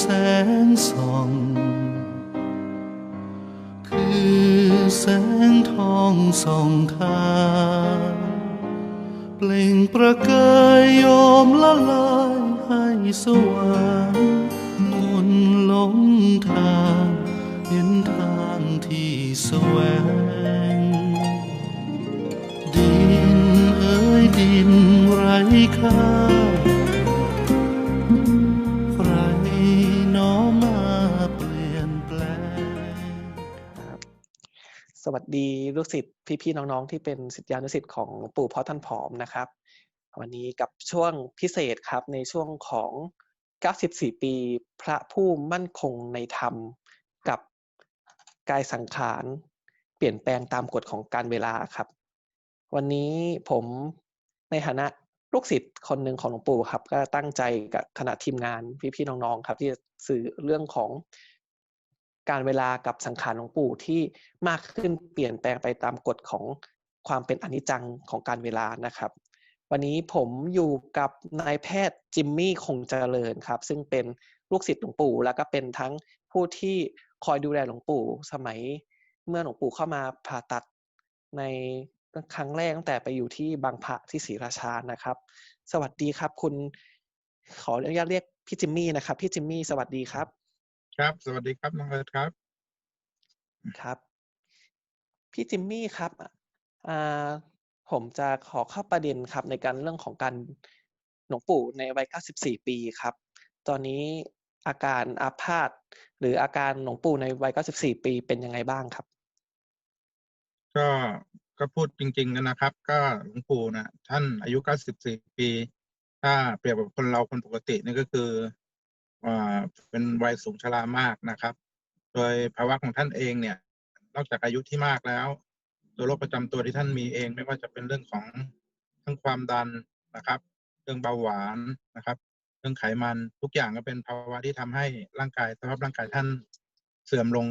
แสงส่อง คือแสงทองส่องทางเปล่งประกายโยมละลายให้สว่างมนหลงทางเห็นทางที่แสวง ดินเอ้ยดินไร้ค่า วัสดีลูกศิษย์พี่ๆน้องๆ ที่เป็นศิษยานุศิษย์ของปู่พ่อท่านผอมนะครับ วันนี้กับช่วงพิเศษครับในช่วงของ 94 ปีพระผู้มั่นคงในธรรม กับกายสังขารเปลี่ยนแปลงตามกฎของการเวลาครับ วันนี้ผมในฐานะลูกศิษย์คนหนึ่งของหลวงปู่ครับ ก็ตั้งใจกับคณะทีมงานพี่ๆน้องๆครับ ที่จะสื่อเรื่องของ การเวลากับสังขารหลวงปู่ที่มากขึ้นเปลี่ยนแปลงไปตามกฎของความเป็นอนิจจังของการเวลานะครับ วันนี้ผมอยู่กับนายแพทย์จิมมี่คงเจริญครับ ซึ่งเป็นลูกศิษย์หลวงปู่ แล้วก็เป็นทั้งผู้ที่คอยดูแลหลวงปู่ สมัยเมื่อหลวงปู่เข้ามาผ่าตัดในครั้งแรกตั้งแต่ไปอยู่ที่บางพระที่ศรีราชานะครับ สวัสดีครับ คุณขออนุญาตเรียกพี่จิมมี่นะครับ พี่จิมมี่สวัสดีครับ ครับ สวัสดีครับน้องเอิร์ธครับ ครับ พี่จิมมี่ครับอ่าผมจะขอเข้าประเด็นครับในการเรื่องของการหลวงปู่ในวัย 94 ปีครับ ตอนนี้อาการอาพาธหรืออาการหลวงปู่ในวัย 94 ปีเป็นยังไงบ้างครับ ก็ก็พูดจริงๆนะครับ ก็หลวงปู่นะท่านอายุ 94 ปี ถ้าเปรียบกับคนเราคนปกตินี่ก็คืออ่า เป็นวัยสูงชรามากนะครับ โดยภาวะของท่านเองเนี่ย นอกจากอายุที่มากแล้วตัวโรคประจำตัวที่ท่านมีเอง ไม่ว่าจะเป็นเรื่องของทั้งความดันนะครับ เรื่องเบาหวานนะครับ เรื่องไขมันทุกอย่างก็เป็นภาวะที่ทำให้ร่างกายสภาพร่างกายท่านเสื่อมลง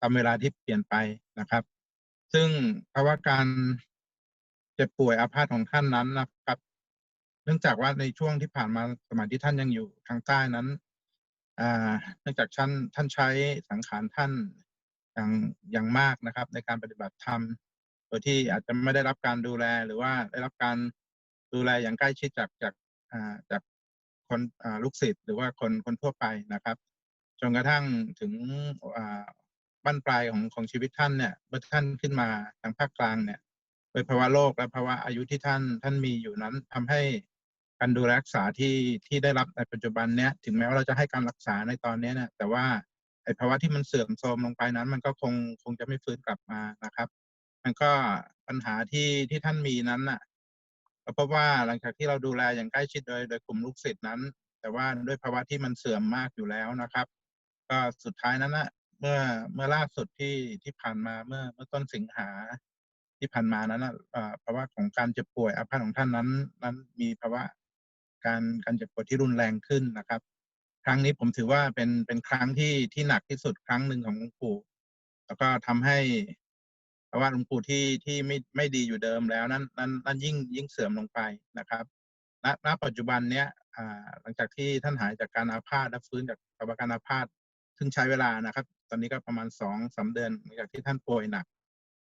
ตามเวลาที่เปลี่ยนไปนะครับ ซึ่งภาวะการเจ็บป่วยอาพาธของท่านนั้นนะครับ เนื่องจากว่าในช่วงที่ผ่านมาสมัยที่ท่านยังอยู่ทางใต้นั้นเนื่องจากท่านท่านใช้สังขารท่านอย่างอย่างมากนะครับ ในการปฏิบัติธรรมโดยที่อาจจะไม่ได้รับการดูแลหรือว่าได้รับการดูแลอย่างใกล้ชิดจากจากจากคนลูกศิษย์หรือว่าคนคนทั่วไปนะครับจนกระทั่งถึงบั้นปลายของของชีวิตท่านเนี่ยเมื่อท่านขึ้นมาทางภาคกลางเนี่ยโดยภาวะโรคและภาวะอายุที่ท่านท่านมีอยู่นั้นทำให้ การดูแลรักษาที่ที่ได้รับในปัจจุบันเนี้ยถึงแม้ว่าเราจะให้การรักษาในตอนนี้เนี่ยแต่ว่าไอ้ภาวะที่มันเสื่อมโทรมลงไปนั้น มันก็คงคงจะไม่ฟื้นกลับมานะครับ มันก็ปัญหาที่ที่ท่านมีนั้นน่ะเราะว่าหลังจากที่เราดูแลอย่างใกล้ชิดโดย โดยกลุ่มลูกศิษย์นั้น แต่ว่าด้วยภาวะที่มันเสื่อมมากอยู่แล้วนะครับ ก็สุดท้ายนั้นนะเมื่อเมื่อล่าสุดที่ที่ผ่านมาเมื่อเมื่อต้นสิงหาที่ผ่านมานั้นนะเอ่อภาวะของการเจ็บป่วยอาพาธของท่านนั้น นั้นมีภาวะ การการเจ็บปวยที่รุนแรงขึ้นนะครับ ครั้งนี้ผมถือว่าเป็นเป็นครั้งที่ที่หนักที่สุดครั้งหนึ่งของหลวงปู่แล้วก็ทำให้ภาวะหลวงปู่ที่ที่ไม่ไม่ดีอยู่เดิมแล้วนั้นนั้นนั้นยิ่งยิ่งเสื่อมลงไปนะครับณณปัจจุบันเนี้ยอ่าหลังจากที่ท่านหายจากการอาพาธและฟื้นจากภาวะการอาพาธซึ่งใช้เวลานะครับ ตอนนี้ก็ประมาณสองสามเดือนหลังจากที่ท่านป่วยหนัก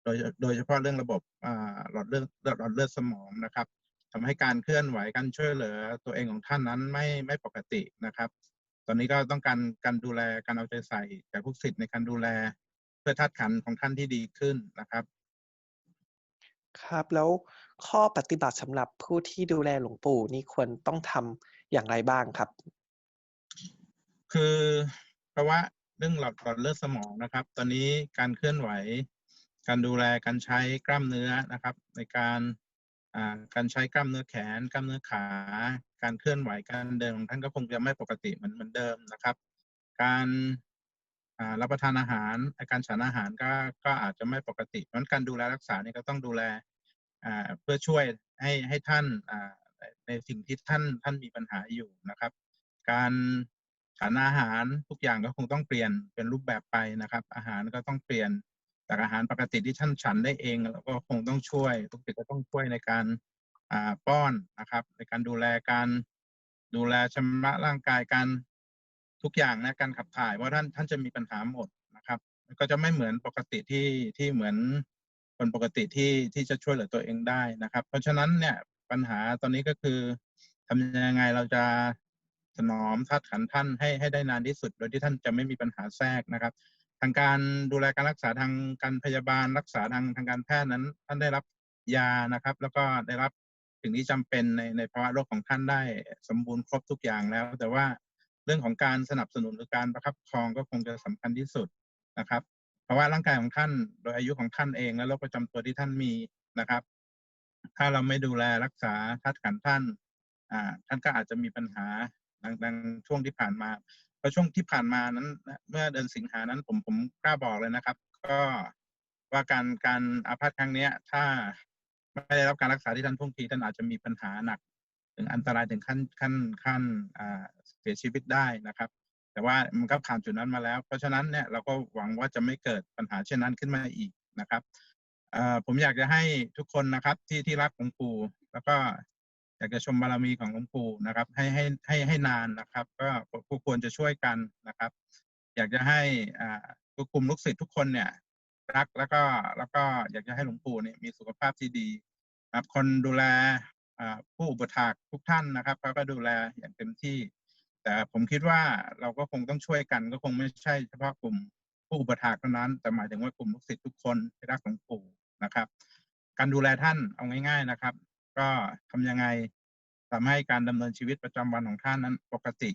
โดยโดยเฉพาะเรื่องระบบอ่าหลอดเลือดหลอดเลือดสมองนะครับ ทำให้การเคลื่อนไหวการช่วยเหลือตัวเองของท่านนั้นไม่ไม่ปกตินะครับ ตอนนี้ก็ต้องการการดูแลการเอาใจใส่จากผู้ศิษย์ในการดูแลเพื่อธาตุขันธ์ของท่านที่ดีขึ้นนะครับ ครับแล้วข้อปฏิบัติสำหรับผู้ที่ดูแลหลวงปู่นี่ควรต้องทำอย่างไรบ้างครับ คือภาวะเรื่องหลอดหลอดเลือดสมองนะครับ ตอนนี้การเคลื่อนไหว การดูแลการใช้กล้ามเนื้อนะครับ ในการอ่า การใช้กล้ามเนื้อแขน กล้ามเนื้อขา การเคลื่อนไหวการเดินของท่านก็คงจะไม่ปกติเหมือนเหมือนเดิมนะครับ การรับประทานอาหารการฉันอาหารก็ก็อาจจะไม่ปกติเพราะฉะนั้นการดูแลรักษาเนี่ยก็ต้องดูแลเพื่อช่วยให้ให้ท่านในสิ่งที่ท่านท่านมีปัญหาอยู่นะครับ การฉันอาหารทุกอย่างก็คงต้องเปลี่ยนเป็นรูปแบบไปนะครับ อาหารก็ต้องเปลี่ยน จากอาหารปกติที่ท่านฉันได้เองแล้วก็คงต้องช่วยทุกสิ่งก็ต้องช่วยในการป้อนนะครับ ในการดูแลการดูแลชำระร่างกายการทุกอย่างนะการขับถ่ายว่าท่านท่านจะมีปัญหาหมดนะครับก็จะไม่เหมือนปกติที่ที่เหมือนคนปกติที่ที่จะช่วยเหลือตัวเองได้นะครับ เพราะฉะนั้นเนี่ยปัญหาตอนนี้ก็คือทำยังไงเราจะถนอมธาตุขันท่านให้ให้ได้นานที่สุด โดยที่ท่านจะไม่มีปัญหาแทรกนะครับ ทางการดูแลการรักษาทางการพยาบาลรักษาทางทางการแพทย์นั้น ท่านได้รับยานะครับ แล้วก็ได้รับสิ่งที่จำเป็นในในภาวะโรคของท่านได้สมบูรณ์ครบทุกอย่างแล้ว แต่ว่าเรื่องของการสนับสนุนหรือการประคับประคองก็คงจะสำคัญที่สุดนะครับ เพราะว่าร่างกายของท่านโดยอายุของท่านเองและโรคประจำตัวที่ท่านมีนะครับ ถ้าเราไม่ดูแลรักษาธาตุขันท่านอ่าท่านก็อาจจะมีปัญหาดังดังช่วงที่ผ่านมา เพราะช่วงที่ผ่านมานั้น เมื่อเดือนสิงหานั้นผมผมกล้าบอกเลยนะครับ ก็ว่าการการอาพาธครั้งเนี้ย ถ้าไม่ได้รับการรักษาที่ทันท่วงทีท่านอาจจะมีปัญหาหนัก ถึงอันตรายถึงขั้นขั้นขั้นเสียชีวิตได้นะครับ แต่ว่ามันก็ผ่านจุดนั้นมาแล้ว เพราะฉะนั้นเนี่ยเราก็หวังว่าจะไม่เกิดปัญหาเช่นนั้นขึ้นมาอีกนะครับผมอยากจะให้ทุกคนนะครับที่ที่รักหลวงปู่แล้วก็ อยากจะชมบารมีของหลวงปู่นะครับ ให้ให้ให้ให้นานนะครับ ก็ผู้ควรจะช่วยกันนะครับ อยากจะให้อ่ากกลุ่มลูกศิษย์ทุกคนเนี่ยรักแล้วก็แล้วก็อยากจะให้หลวงปู่เนี่ยมีสุขภาพที่ดีครับคนดูแลผู้อุปถากทุกท่านนะครับเขาก็ดูแลอย่างเต็มที่ แต่ผมคิดว่าเราก็คงต้องช่วยกัน ก็คงไม่ใช่เฉพาะกลุ่มผู้อุปถากเท่านั้น แต่หมายถึงว่ากลุ่มลูกศิษย์ทุกคนที่รักหลวงปู่นะครับ การดูแลท่านเอาง่าย ๆนะครับ ก็ทำยังไงทำให้การดำเนินชีวิตประจำวันของท่านนั้นปกติ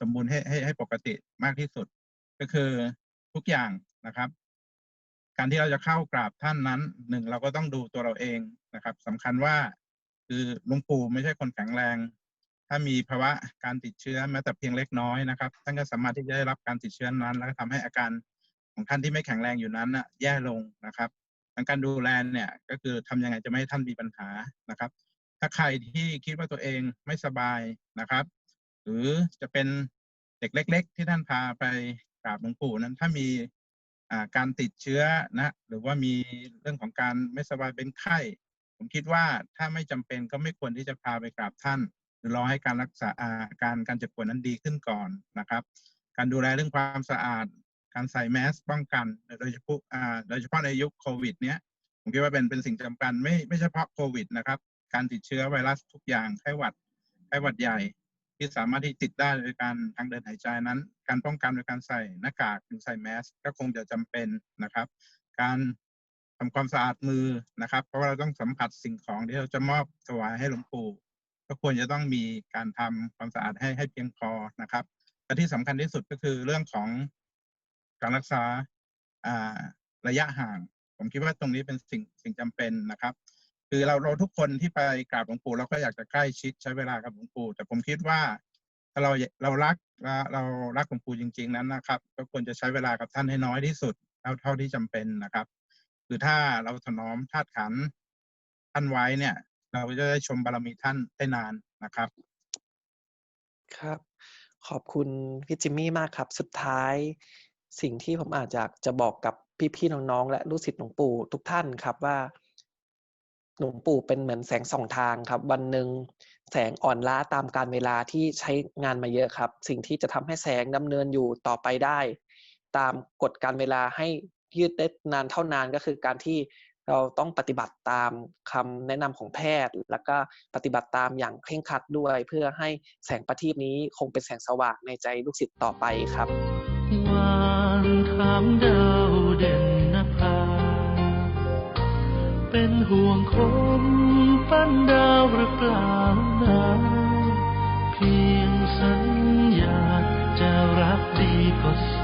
สมบูรณ์ให้ให้ให้ปกติมากที่สุด ก็คือทุกอย่างนะครับ การที่เราจะเข้ากราบท่านนั้นหนึ่งเราก็ต้องดูตัวเราเองนะครับสำคัญว่าคือหลวงปู่ไม่ใช่คนแข็งแรง ถ้ามีภาวะการติดเชื้อแม้แต่เพียงเล็กน้อยนะครับท่านก็สามารถที่จะได้รับการติดเชื้อนั้น แล้วก็ทำให้อาการของท่านที่ไม่แข็งแรงอยู่นั้นนะแย่ลงนะครับ การดูแลเนี่ยก็คือทำยังไงจะไม่ให้ท่านมีปัญหานะครับ ถ้าใครที่คิดว่าตัวเองไม่สบายนะครับ หรือจะเป็นเด็กเล็ก ๆ ที่ท่านพาไปกราบหลวงปู่นั้นถ้ามีการติดเชื้อนะหรือว่ามีเรื่องของการไม่สบายเป็นไข้ ผมคิดว่าถ้าไม่จำเป็นก็ไม่ควรที่จะพาไปกราบท่าน หรือรอให้การรักษาการการเจ็บป่วยนั้นดีขึ้นก่อนนะครับ การดูแลเรื่องความสะอาด การใส่แมสป้องกันโดยเฉพาะโดยเฉพาะในยุคโควิด เนี้ยผมคิดว่าเป็นเป็นสิ่งจำเป็นไม่ไม่เฉพาะโควิดนะครับ การติดเชื้อไวรัสทุกอย่างไข้หวัดไข้หวัดใหญ่ที่สามารถที่ติดได้โดยการทางเดินหายใจนั้น การป้องกันโดยการใส่หน้ากากหรือใส่แมสก็คงจะจำเป็นนะครับ การทำความสะอาดมือนะครับ เพราะว่าเราต้องสัมผัสสิ่งของที่เราจะมอบถวายให้หลวงปู่ก็ควรจะต้องมีการทำความสะอาดให้ให้เพียงพอนะครับและที่สำคัญที่สุดก็คือเรื่องของ การรักษาระยะห่าง ผมคิดว่าตรงนี้เป็นสิ่งสิ่งจำเป็นนะครับ คือเราเราทุกคนที่ไปกราบหลวงปู่เราก็อยากจะใกล้ชิดใช้เวลากับหลวงปู่ แต่ผมคิดว่าถ้าเราเรารักเรารักหลวงปู่จริง ๆ นั้นนะครับ ก็ควรจะใช้เวลากับท่านให้น้อยที่สุดเท่าเท่าที่จำเป็นนะครับ คือถ้าเราถนอมธาตุขันท่านไว้เนี่ย เราจะได้ชมบารมีท่านได้นานนะครับ ครับ ขอบคุณพี่จิมมี่มากครับ สุดท้าย สิ่งที่ผมอาจจะจะบอกกับพี่ๆน้องๆและลูกศิษย์หลวงปู่ทุกท่านครับว่าหลวงปู่เป็นเหมือนแสงสองทางครับ วันหนึ่งแสงอ่อนล้าตามการเวลาที่ใช้งานมาเยอะครับ สิ่งที่จะทำให้แสงดำเนินอยู่ต่อไปได้ ตามกฎการเวลาให้ยืดได้นานเท่านานก็คือการที่เราต้องปฏิบัติตามคำแนะนำของแพทย์ แล้วก็ปฏิบัติตามอย่างเคร่งครัดด้วย เพื่อให้แสงประทีปนี้คงเป็นแสงสว่างในใจลูกศิษย์ต่อไปครับางถามดาวเด่นนภา เป็นห่วงคนปั้นดาวหรือเปล่านาเพียงสัญญาจะรักดีก็ส